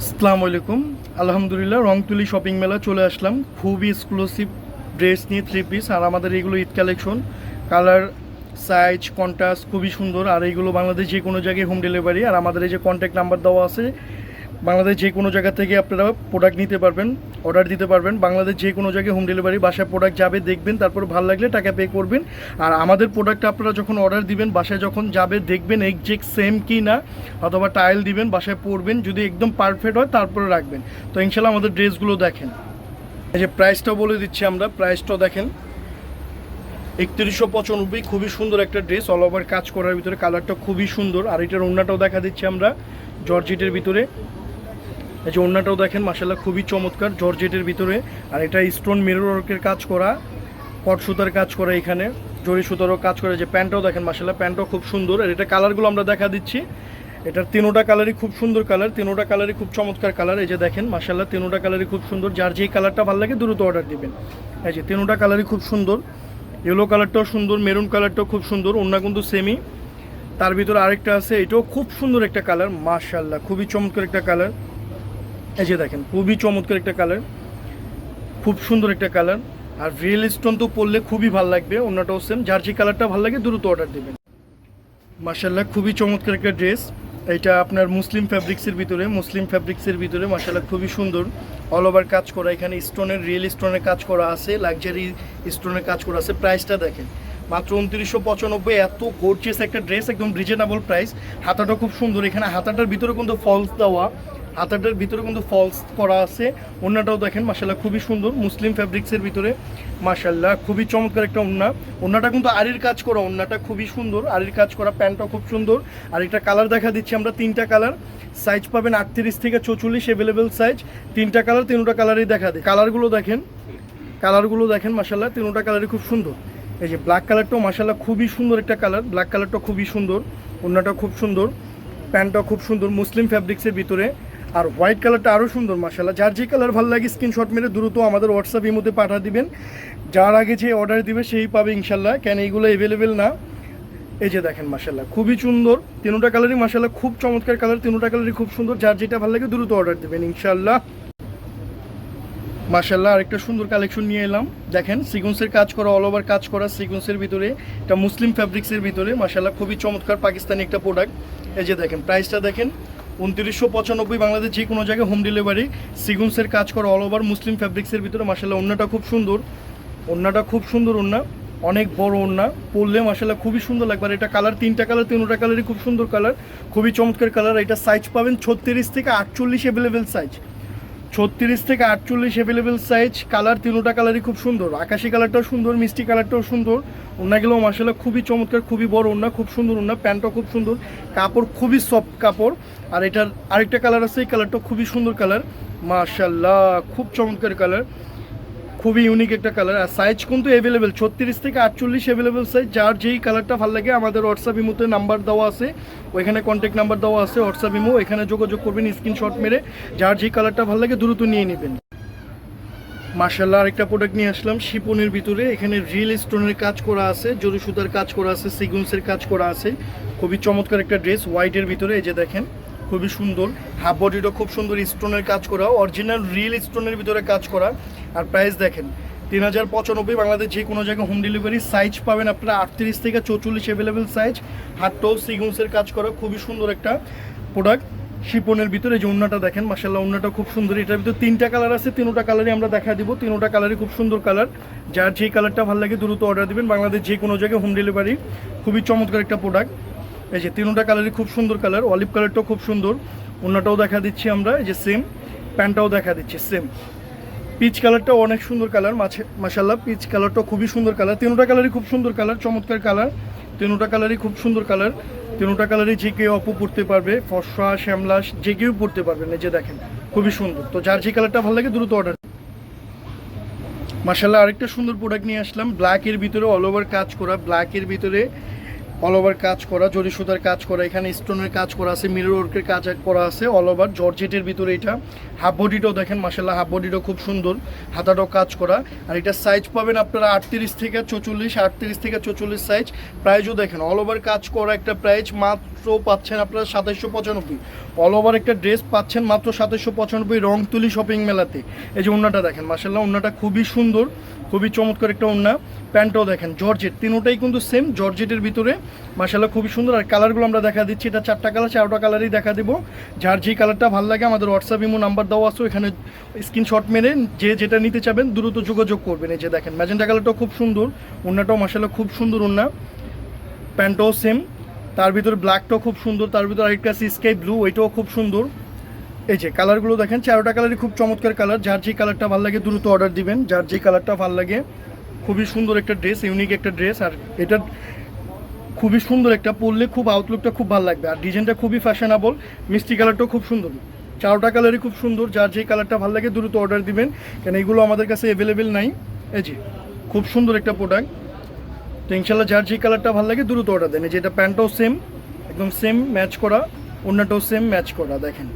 আসসালামু আলাইকুম। আলহামদুলিল্লাহ, রংতুলি শপিং মেলা চলে আসলাম। খুবই এক্সক্লুসিভ ড্রেস নিয়ে থ্রি পিস আর আমাদের এগুলো Eid collection colour size contrast খুবই সুন্দর, আর এইগুলো বাংলাদেশ যে কোনো জায়গায় হোম ডেলিভারি আর আমাদের এই যে কন্ট্যাক্ট নাম্বার দেওয়া আছে বাংলাদেশ যে কোনো জায়গা থেকে আপনারা প্রোডাক্ট নিতে পারবেন অর্ডার দিতে পারবেন। বাংলাদেশ যে কোনো জায়গায় হোম ডেলিভারি বাসায় প্রোডাক্ট যাবে, দেখবেন, তারপর ভালো লাগলে টাকা পে করবেন। আর আমাদের প্রোডাক্ট আপনারা যখন অর্ডার দিবেন, বাসায় যখন যাবে, দেখবেন একজেক্ট সেম কি না অথবা টাইল দিবেন, বাসায় পরবেন, যদি একদম পারফেক্ট হয়, তারপরে রাখবেন। তো ইনশাল্লাহ আমাদের ড্রেসগুলো দেখেন। এই যে প্রাইসটাও বলে দিচ্ছি আমরা প্রাইসটাও দেখেন। একত্রিশশো পঁচানব্বই, খুবই সুন্দর একটা ড্রেস অল ওভার কাজ করার ভিতরে কালারটা খুবই সুন্দর। আর এটার ওড়নাটাও দেখা দিচ্ছি আমরা, জর্জিটের ভিতরে। এই যে ওড়নাটাও দেখেন মাসাল্লাহ খুবই চমৎকার, জর্জেটের ভিতরে। আর এটা স্টোন মিরর ওয়ার্কের কাজ করা, কট সুতার কাজ করা এখানে, জরি সুতারও কাজ করে যে প্যান্টটাও দেখেন মাসাল্লাহ প্যান্টটাও খুব সুন্দর। আর এটা কালারগুলো আমরা দেখা দিচ্ছি। এটার তিনোটা কালারই খুব সুন্দর কালার তিনোটা কালারই খুব চমৎকার কালার এই যে দেখেন মাসাল্লাহ তিনোটা কালারই খুব সুন্দর। যার যেই কালারটা ভালো লাগে দ্রুত অর্ডার দিবেন। এই যে তিনোটা কালারই খুব সুন্দর। ইয়েলো কালারটাও সুন্দর মেরুন কালারটাও খুব সুন্দর অন্য কিন্তু সেমি তার ভিতরে আরেকটা আছে, এটাও খুব সুন্দর একটা কালার মাশাল্লাহ খুবই চমৎকার একটা কালার এই যে দেখেন, খুবই চমৎকার একটা কালার খুব সুন্দর একটা কালার আর রিয়েল স্টোন তো পরলে খুবই ভালো লাগবে, অন্যটাও সেম যার যে কালারটা ভালো লাগে দ্রুত অর্ডার দেবেন। মার্শাল্লাহ খুবই চমৎকার একটা ড্রেস এটা আপনার মুসলিম ফ্যাব্রিক্সের ভিতরে, মুসলিম ফ্যাব্রিক্সের ভিতরে মার্শাল্লাহ খুবই সুন্দর। অল ওভার কাজ করা, এখানে স্টোনের রিয়েল স্টোনের কাজ করা আছে লাক্সারি স্টোনের কাজ করা আছে প্রাইসটা দেখেন, মাত্র উনত্রিশশো পঁচানব্বই, এত গোর্জিয়াস একটা ড্রেস একদম রিজনেবল প্রাইস হাতাটা খুব সুন্দর, এখানে হাতাটার ভিতরে কিন্তু ফলস দেওয়া হাতাটার ভিতরে কিন্তু ফলস করা আছে। ওন্নাটাও দেখেন মাসাল্লাহ খুবই সুন্দর। মুসলিম ফ্যাব্রিক্সের ভিতরে মাসাল্লাহ খুবই চমৎকার একটা ওন্না। ওন্নাটা কিন্তু আরির কাজ করা, ওন্নাটা খুবই সুন্দর। আরির কাজ করা প্যান্টটা খুব সুন্দর। আর এটা কালার দেখা দিচ্ছি আমরা, তিনটা কালার সাইজ পাবেন আটত্রিশ থেকে চৌচল্লিশ অ্যাভেলেবেল সাইজ তিনটা কালার তিনটা কালারই দেখা দেয় কালারগুলো দেখেন কালারগুলো দেখেন মাসাল্লাহ তিনটা কালারই খুব সুন্দর। এই যে ব্ল্যাক কালারটাও মাসাল্লাহ খুবই সুন্দর একটা কালার ব্ল্যাক কালারটা খুবই সুন্দর ওন্নাটা খুব সুন্দর প্যান্টটা খুব সুন্দর। মুসলিম ফ্যাব্রিক্সের ভিতরে আর হোয়াইট কালারটা আরও সুন্দর মাসাল্লাহ যার যে কালার ভালো লাগে স্ক্রিনশট মেরে দ্রুত আমাদের হোয়াটসঅ্যাপ ইমোতে পাঠা দিবেন। যার আগে যে অর্ডার দিবে, সেই পাবে ইনশাল্লাহ কেন এইগুলো অ্যাভেলেবেল না? এই যে দেখেন মাসাল্লাহ খুবই সুন্দর। তিনোটা কালারই মাসাল্লাহ খুব চমৎকার কালার তিনোটা কালারই খুব সুন্দর। যার যেটা ভালো লাগে, দ্রুত অর্ডার দেবেন ইনশাল্লাহ মার্শাল্লাহ আরেকটা সুন্দর কালেকশন নিয়ে এলাম। দেখেন সিগুন্সের কাজ করা অল ওভার কাজ করা সিগুন্সের ভিতরে, এটা মুসলিম ফ্যাব্রিক্সের ভিতরে মার্শাল্লাহ খুবই চমৎকার পাকিস্তানি একটা প্রোডাক্ট এই যে দেখেন প্রাইসটা দেখেন উনত্রিশশো পঁচানব্বই বাংলাদেশ যে কোনো জায়গায় হোম ডেলিভারি সিগুন্সের কাজ করা অল ওভার মুসলিম ফ্যাব্রিক্সের ভিতরে মার্শাল্লাহ অন্যটা খুব সুন্দর। অন্যটা খুব সুন্দর অন্য অনেক বড় ওড়না, পরলে মাসাল্লাহ খুবই সুন্দর লাগবে। আর এটা কালার তিনটা কালার তিনটা কালারই খুব সুন্দর কালার খুবই চমৎকার কালার এটা সাইজ পাবেন ছত্রিশ থেকে আটচল্লিশ অ্যাভেলেবেল সাইজ ছত্রিশ থেকে আটচল্লিশ অ্যাভেলেবেল সাইজ কালার তিনোটা কালারই খুব সুন্দর। আকাশি কালারটাও সুন্দর, মিষ্টি কালারটাও সুন্দর। ওনাগুলো মার্শাল্লাহ খুবই চমৎকার, খুবই বড় ওনা খুব সুন্দর ওনা প্যান্টটাও খুব সুন্দর, কাপড় খুবই সফট কাপড়, আর এটার আরেকটা কালার আছে, এই কালারটা খুবই সুন্দর কালার মার্শাল্লাহ খুব চমৎকার কালার, খুবই ইউনিক একটা কালার, আর সাইজ কিন্তু অ্যাভেলেবেল ছত্রিশ থেকে আটচল্লিশ অ্যাভেলেবেল সাইজ যার যেই কালারটা ভালো লাগে, আমাদের হোয়াটসঅ্যাপ ইমোতে নাম্বার দেওয়া আছে, ওইখানে কন্ট্যাক্ট নাম্বার দেওয়া আছে হোয়াটসঅ্যাপ ইমো এখানে যোগাযোগ করবেন স্ক্রিনশট মেরে, যার যেই কালারটা ভালো লাগে, দ্রুত নিয়ে নেবেন। মার্শাল্লাহ আরেকটা প্রোডাক্ট নিয়ে আসলাম, শিপনের ভিতরে। এখানে রিয়েল স্টোনের কাজ করা আছে জরি সুতার কাজ করা আছে সিগুন্সের কাজ করা আছে। খুবই চমৎকার একটা ড্রেস হোয়াইটের ভিতরে, এই যে দেখেন, খুবই সুন্দর। হাফ বডিটা খুব সুন্দর স্টোনের কাজ করা অরিজিনাল রিয়েল স্টোনের ভিতরে কাজ করা। আর প্রাইস দেখেন, তিন হাজার পঁচানব্বই, বাংলাদেশ যে কোনো জায়গায় হোম ডেলিভারি সাইজ পাবেন আপনারা আটত্রিশ থেকে চৌচল্লিশ অ্যাভেলেবেল সাইজ হাটটো সিগুন্সের কাজ করা, খুবই সুন্দর একটা প্রোডাক্ট শিপনের ভিতরে যে উন্নাটা দেখেন মাসাল্লাহ উন্নাটা খুব সুন্দর। এটার ভিতরে তিনটা কালার আছে, তিনোটা কালারই আমরা দেখা দিব। তিনোটা কালারই খুব সুন্দর কালার যার যেই কালারটা ভালো লাগে দ্রুত অর্ডার দিবেন। বাংলাদেশ যে কোনো জায়গায় হোম ডেলিভারি খুবই চমৎকার একটা প্রোডাক্ট এই যে তিনোটা কালারই খুব সুন্দর কালার অলিভ কালারটাও খুব সুন্দর। উন্নাটাও দেখা দিচ্ছি আমরা, এই যে সেম প্যান্টটাও দেখা দিচ্ছি সেম পিচ কালারটাও অনেক সুন্দর কালার মাছে মাসাল্লাহ পিচ কালারটাও খুবই সুন্দর কালার তিনোটা কালারই খুব সুন্দর কালার চমৎকার কালার তিনোটা কালারই খুব সুন্দর কালার তিনোটা কালারই যে কেউ অপু পড়তে পারবে, ফর্সা, শ্যামলা, যে কেউ পড়তে পারবে যে দেখেন, খুবই সুন্দর। তো যার যে কালারটা ভালো লাগে দ্রুত অর্ডার মাসাল্লাহ আরেকটা সুন্দর প্রোডাক্ট নিয়ে আসলাম। ব্ল্যাকের ভিতরে অল ওভার কাজ করা ব্ল্যাকের ভিতরে অল ওভার কাজ করা, জরি সুতার কাজ করা, এখানে স্টোনের কাজ করা আছে মিরর ওয়ার্কের কাজ করা আছে অল ওভার জর্জেটের ভিতরে এটা। হাফ বডিটাও দেখেন মাসাল্লাহ হাফ বডিটাও খুব সুন্দর, হাতাটাও কাজ করা। আর এটা সাইজ পাবেন আপনারা আটত্রিশ থেকে চৌচল্লিশ, আটত্রিশ থেকে চৌচল্লিশ সাইজ প্রাইজও দেখেন অল ওভার কাজ করা একটা প্রাইজ মাত্র মাত্র পাচ্ছেন আপনারা সাতাইশশো পঁচানব্বই। অল ওভার একটা ড্রেস পাচ্ছেন মাত্র সাতাইশশো পঁচানব্বই রং তুলি শপিং মেলাতে। এই যে ওন্নাটা দেখেন মাসাল্লাহ ওন্নাটা খুবই সুন্দর, খুবই চমৎকার একটা ওন্না। প্যান্টটাও দেখেন জর্জেট তিনোটাই কিন্তু সেম জর্জেটের ভিতরে। মাসাল্লাহ খুবই সুন্দর। আর কালারগুলো আমরা দেখা দিচ্ছি, এটা চারটা কালার চারটা কালারই দেখা দেবো। যার যে কালারটা ভালো লাগে, আমাদের হোয়াটসঅ্যাপ ইমো নাম্বার দেওয়া আছে এখানে স্ক্রিনশট মেরে যে যেটা নিতে চাবেন, দ্রুত যোগাযোগ করবেন। এই যে দেখেন ম্যাজেন্টা কালারটাও খুব সুন্দর, ওন্নাটাও মাসাল্লাহ খুব সুন্দর ওন্না। প্যান্টও সেম তার ভিতরে ব্ল্যাকটাও খুব সুন্দর, তার ভিতরে আরেকটা আছে স্কাই ব্লু ওইটাও খুব সুন্দর। এই যে কালারগুলো দেখেন চারোটা কালারই খুব চমৎকার কালার যার যে কালারটা ভালো লাগে দ্রুত অর্ডার দিবেন, যার যে কালারটা ভালো লাগে, খুবই সুন্দর একটা ড্রেস ইউনিক একটা ড্রেস আর এটা খুবই সুন্দর একটা পরলে খুব আউটলুকটা খুব ভালো লাগবে, আর ডিজাইনটা খুবই ফ্যাশনেবল মিষ্টি কালারটাও খুব সুন্দর। চারোটা কালারই খুব সুন্দর, যার যে কালারটা ভালো লাগে দ্রুত অর্ডার দিবেন, কেন এগুলো আমাদের কাছে অ্যাভেলেবেল নাই। এই যে, খুব সুন্দর একটা প্রোডাক্ট তো ইনশাল্লাহ যার যে কালারটা ভালো লাগে, দ্রুত অর্ডার দেন। যেটা প্যান্টটাও সেম একদম সেম ম্যাচ করা অন্যটাও সেম ম্যাচ করা, দেখেন।